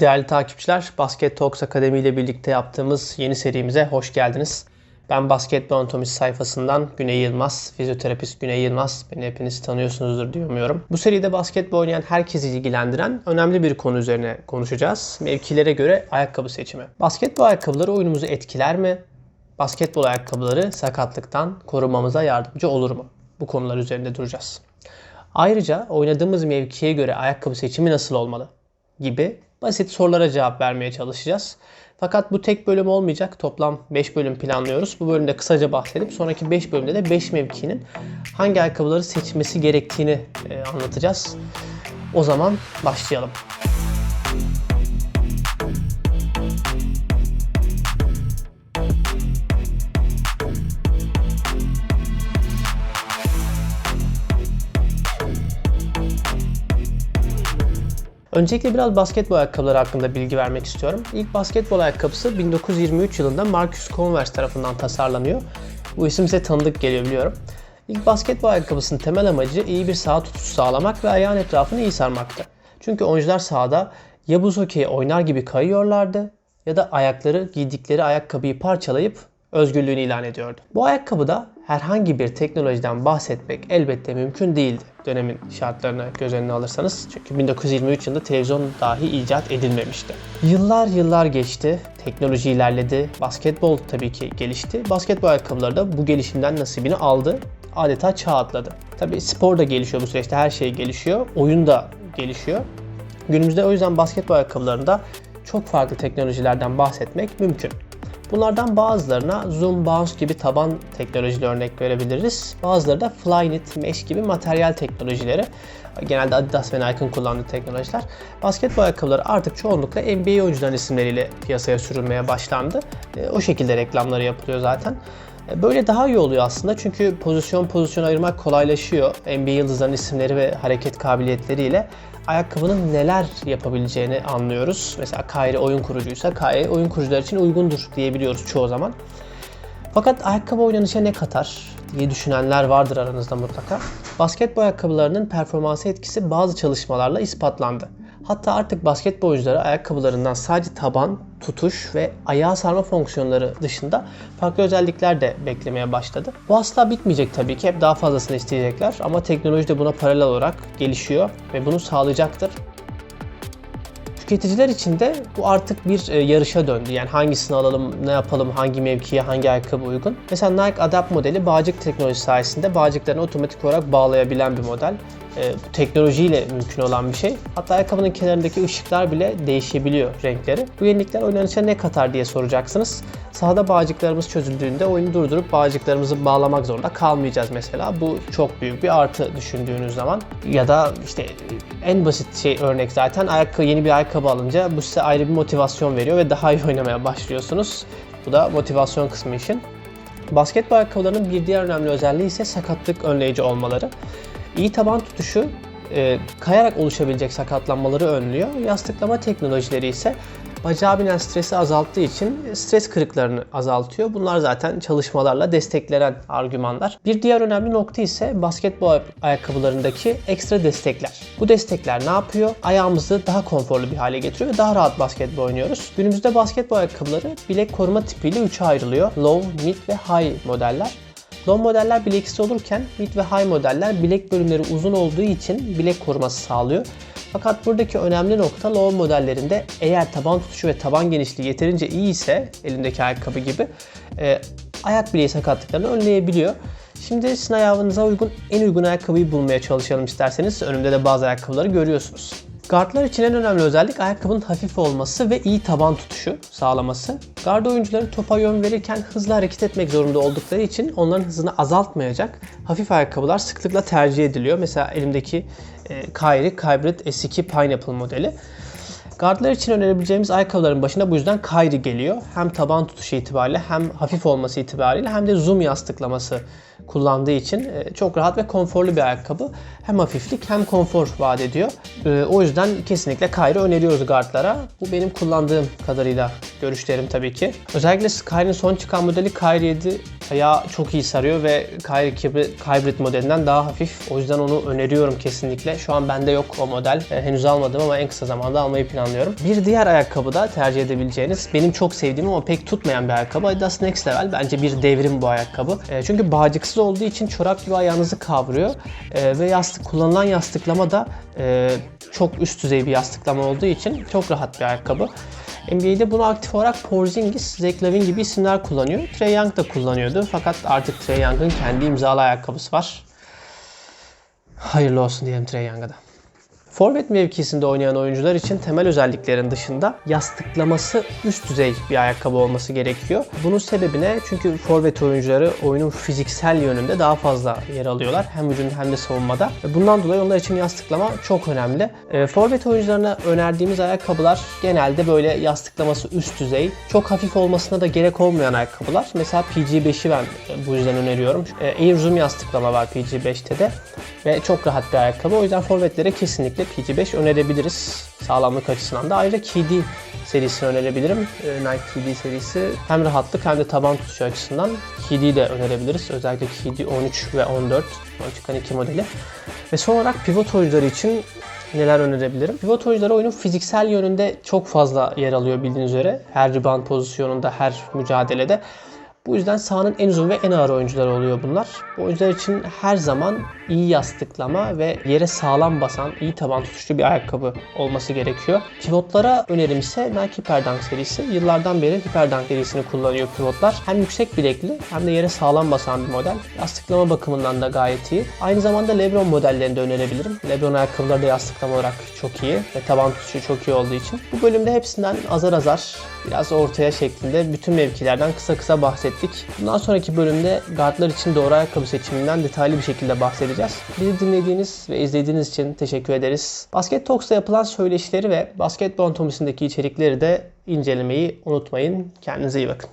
Değerli takipçiler, Basket Talks Akademi ile birlikte yaptığımız yeni serimize hoş geldiniz. Ben Basketbol Anatomisi sayfasından Güney Yılmaz, fizyoterapist Güney Yılmaz. Beni hepiniz tanıyorsunuzdur diye umuyorum. Bu seride basketbol oynayan herkesi ilgilendiren önemli bir konu üzerine konuşacağız. Mevkilere göre ayakkabı seçimi. Basketbol ayakkabıları oyunumuzu etkiler mi? Basketbol ayakkabıları sakatlıktan korumamıza yardımcı olur mu? Bu konular üzerinde duracağız. Ayrıca oynadığımız mevkiye göre ayakkabı seçimi nasıl olmalı? gibi basit sorulara cevap vermeye çalışacağız. Fakat bu tek bölüm olmayacak. Toplam 5 bölüm planlıyoruz. Bu bölümde kısaca bahsedip sonraki 5 bölümde de 5 mevkinin hangi ayakkabıları seçmesi gerektiğini e, anlatacağız. O zaman başlayalım. Öncelikle biraz basketbol ayakkabıları hakkında bilgi vermek istiyorum. İlk basketbol ayakkabısı 1923 yılında Marcus Converse tarafından tasarlanıyor. Bu isim size tanıdık geliyor biliyorum. İlk basketbol ayakkabısının temel amacı iyi bir saha tutuşu sağlamak ve ayağın etrafını iyi sarmaktı. Çünkü oyuncular sahada ya buz hokeyi oynar gibi kayıyorlardı ya da ayakları giydikleri ayakkabıyı parçalayıp özgürlüğünü ilan ediyordu. Bu ayakkabıda herhangi bir teknolojiden bahsetmek elbette mümkün değildi dönemin şartlarına göz önüne alırsanız. Çünkü 1923 yılında televizyon dahi icat edilmemişti. Yıllar yıllar geçti, teknoloji ilerledi, basketbol tabii ki gelişti. Basketbol ayakkabıları da bu gelişimden nasibini aldı. Adeta çağ atladı. Tabii spor da gelişiyor bu süreçte, her şey gelişiyor. Oyun da gelişiyor. Günümüzde o yüzden basketbol ayakkabılarında çok farklı teknolojilerden bahsetmek mümkün. Bunlardan bazılarına Zoom Bounce gibi taban teknolojili örnek verebiliriz. Bazıları da Flyknit, Mesh gibi materyal teknolojileri. Genelde Adidas ve Nike'ın kullandığı teknolojiler. Basketbol ayakkabıları artık çoğunlukla NBA oyuncuların isimleriyle piyasaya sürülmeye başlandı. E, o şekilde reklamları yapılıyor zaten. E, böyle daha iyi oluyor aslında çünkü pozisyon pozisyon ayırmak kolaylaşıyor. NBA yıldızlarının isimleri ve hareket kabiliyetleriyle ayakkabının neler yapabileceğini anlıyoruz. Mesela Kyrie oyun kurucuysa Kyrie oyun kurucular için uygundur diyebiliyoruz çoğu zaman. Fakat ayakkabı oynanışa ne katar diye düşünenler vardır aranızda mutlaka. Basketbol ayakkabılarının performansı etkisi bazı çalışmalarla ispatlandı. Hatta artık basketbol ayakkabılarından sadece taban, tutuş ve ayağı sarma fonksiyonları dışında farklı özellikler de beklemeye başladı. Bu asla bitmeyecek tabii ki. Hep daha fazlasını isteyecekler ama teknoloji de buna paralel olarak gelişiyor ve bunu sağlayacaktır. Tüketiciler için de bu artık bir e, yarışa döndü. Yani hangisini alalım, ne yapalım, hangi mevkiye, hangi ayakkabı uygun. Mesela Nike Adapt modeli bağcık teknolojisi sayesinde bağcıklarını otomatik olarak bağlayabilen bir model. E, bu teknolojiyle mümkün olan bir şey. Hatta ayakkabının kenarındaki ışıklar bile değişebiliyor renkleri. Bu yenilikler oynanışa ne katar diye soracaksınız. Sahada bağcıklarımız çözüldüğünde oyunu durdurup bağcıklarımızı bağlamak zorunda kalmayacağız mesela. Bu çok büyük bir artı düşündüğünüz zaman. Ya da işte en basit şey örnek zaten ayakkabı yeni bir ayakkabı alınca bu size ayrı bir motivasyon veriyor ve daha iyi oynamaya başlıyorsunuz. Bu da motivasyon kısmı için. Basketbol ayakkabılarının bir diğer önemli özelliği ise sakatlık önleyici olmaları. İyi taban tutuşu e, kayarak oluşabilecek sakatlanmaları önlüyor. Yastıklama teknolojileri ise bacağa binen stresi azalttığı için stres kırıklarını azaltıyor. Bunlar zaten çalışmalarla desteklenen argümanlar. Bir diğer önemli nokta ise basketbol ayakkabılarındaki ekstra destekler. Bu destekler ne yapıyor? Ayağımızı daha konforlu bir hale getiriyor ve daha rahat basketbol oynuyoruz. Günümüzde basketbol ayakkabıları bilek koruma tipiyle 3'e ayrılıyor. Low, mid ve high modeller. Low modeller bileksiz olurken mid ve high modeller bilek bölümleri uzun olduğu için bilek koruması sağlıyor. Fakat buradaki önemli nokta low modellerinde eğer taban tutuşu ve taban genişliği yeterince iyi ise elindeki ayakkabı gibi e, ayak bileği sakatlıklarını önleyebiliyor. Şimdi sizin ayağınıza uygun en uygun ayakkabıyı bulmaya çalışalım isterseniz. Önümde de bazı ayakkabıları görüyorsunuz. Guardlar için en önemli özellik ayakkabının hafif olması ve iyi taban tutuşu sağlaması. Guard oyuncuları topa yön verirken hızlı hareket etmek zorunda oldukları için onların hızını azaltmayacak hafif ayakkabılar sıklıkla tercih ediliyor. Mesela elimdeki e, Kyrie Hybrid S2 Pineapple modeli. Guardlar için önerebileceğimiz ayakkabıların başında bu yüzden Kyrie geliyor. Hem taban tutuşu itibariyle hem hafif olması itibariyle hem de zoom yastıklaması kullandığı için e, çok rahat ve konforlu bir ayakkabı. Hem hafiflik hem konfor vaat ediyor. E, o yüzden kesinlikle Kyrie öneriyoruz guardlara. Bu benim kullandığım kadarıyla görüşlerim tabii ki. Özellikle Skyri'nin son çıkan modeli Kyrie 7 ayağı çok iyi sarıyor ve Kyrie Hybrid- modelinden daha hafif. O yüzden onu öneriyorum kesinlikle. Şu an bende yok o model. E, henüz almadım ama en kısa zamanda almayı planlıyorum. Bir diğer ayakkabı da tercih edebileceğiniz, benim çok sevdiğim ama pek tutmayan bir ayakkabı Adidas Next Level. Bence bir devrim bu ayakkabı. E, çünkü bağcıksız olduğu için çorap gibi ayağınızı kavruyor. E, ve yastık kullanılan yastıklama da çok üst düzey bir yastıklama olduğu için çok rahat bir ayakkabı. NBA'de bunu aktif olarak Porzingis, Zach Lavin gibi isimler kullanıyor. Trey Young da kullanıyordu fakat artık Trey Young'ın kendi imzalı ayakkabısı var. Hayırlı olsun diyelim Trey Young'a da. Forvet mevkisinde oynayan oyuncular için temel özelliklerin dışında yastıklaması üst düzey bir ayakkabı olması gerekiyor. Bunun sebebi ne? Çünkü forvet oyuncuları oyunun fiziksel yönünde daha fazla yer alıyorlar. Hem hücumda hem de savunmada. Bundan dolayı onlar için yastıklama çok önemli. E, forvet oyuncularına önerdiğimiz ayakkabılar genelde böyle yastıklaması üst düzey. Çok hafif olmasına da gerek olmayan ayakkabılar. Mesela PG5'i ben bu yüzden öneriyorum. E, Air Zoom yastıklama var PG5'te de. Ve çok rahat bir ayakkabı. O yüzden forvetlere kesinlikle PG5 önerebiliriz. Sağlamlık açısından da. Ayrıca KD serisini önerebilirim. Ee, Nike KD serisi hem rahatlık hem de taban tutuşu açısından KD'yi de önerebiliriz. Özellikle KD 13 ve 14. Son çıkan iki modeli. Ve son olarak pivot oyuncuları için neler önerebilirim? Pivot oyuncuları oyunun fiziksel yönünde çok fazla yer alıyor bildiğiniz üzere. Her rebound pozisyonunda, her mücadelede. Bu yüzden sahanın en uzun ve en ağır oyuncuları oluyor bunlar. Bu oyuncular için her zaman iyi yastıklama ve yere sağlam basan, iyi taban tutuşlu bir ayakkabı olması gerekiyor. Pivotlara önerim ise Nike Hyperdunk serisi. Yıllardan beri Hyperdunk serisini kullanıyor pivotlar. Hem yüksek bilekli hem de yere sağlam basan bir model. Yastıklama bakımından da gayet iyi. Aynı zamanda Lebron modellerini de önerebilirim. Lebron ayakkabıları da yastıklama olarak çok iyi ve taban tutuşu çok iyi olduğu için. Bu bölümde hepsinden azar azar biraz ortaya şeklinde bütün mevkilerden kısa kısa bahsettik. Bundan sonraki bölümde guardlar için doğru ayakkabı seçiminden detaylı bir şekilde bahsedeceğiz. Bizi dinlediğiniz ve izlediğiniz için teşekkür ederiz. Basket Talks'ta yapılan söyleşileri ve basketbol anatomisindeki içerikleri de incelemeyi unutmayın. Kendinize iyi bakın.